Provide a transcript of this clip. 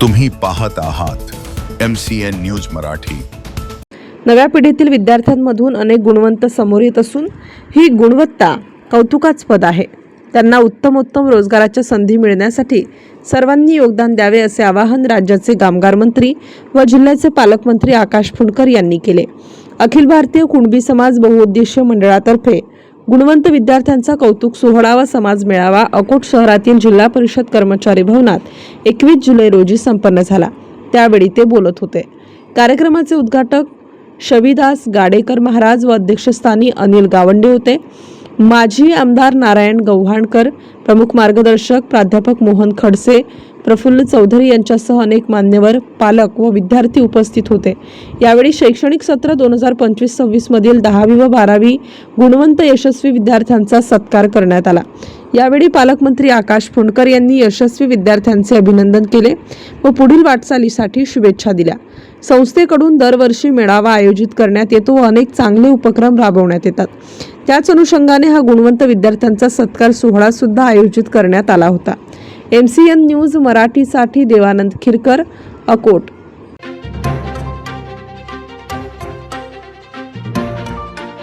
तुम्ही पाहत आहात M C N news Marathi. नव्या पिढीतील विद्यार्थ्यांमधून अनेक गुणवंत समोर येत असून ही गुणवत्ता कौतुकास्पद आहे. त्यांना उत्तमोत्तम रोजगाराच्या संधी मिळण्यासाठी सर्वांनी योगदान द्यावे असे आवाहन राज्याचे कामगार मंत्री व जिल्ह्याचे पालकमंत्री आकाश फुंडकर यांनी केले. अखिल भारतीय कुणबी समाज बहुउद्देशीय मंडळातर्फे गुणवंत विद्यार्थ्यांचा कौतुक सोहळा व समाज मेळावा अकोट शहरातील जिल्हा परिषद कर्मचारी भवनात एकवीस जुलै रोजी संपन्न झाला. त्यावेळी ते बोलत होते. कार्यक्रमाचे उद्घाटक शविदास गाडेकर महाराज व अध्यक्षस्थानी अनिल गावंडे होते. माजी आमदार नारायण गव्हाणकर प्रमुख मार्गदर्शक प्राध्यापक मोहन खडसे प्रफुल्ल चौधरी यांच्यासह अनेक मान्यवर पालक व विद्यार्थी उपस्थित होते. यावेळी शैक्षणिक सत्र दोन हजार पंचवीस सव्वीसमधील दहावी व बारावी गुणवंत यशस्वी विद्यार्थ्यांचा सत्कार करण्यात आला. यावेळी पालकमंत्री आकाश फुंडकर यांनी यशस्वी विद्यार्थ्यांचे अभिनंदन केले व पुढील वाटचालीसाठी शुभेच्छा दिल्या. संस्थेकडून दरवर्षी मेळावा आयोजित करण्यात येतो व अनेक चांगले उपक्रम राबवण्यात येतात. त्याच अनुषंगाने हा गुणवंत विद्यार्थ्यांचा सत्कार सोहळा सुद्धा आयोजित करण्यात आला होता. एम सी एन न्यूज मराठीसाठी देवानंद खिरकर अकोट.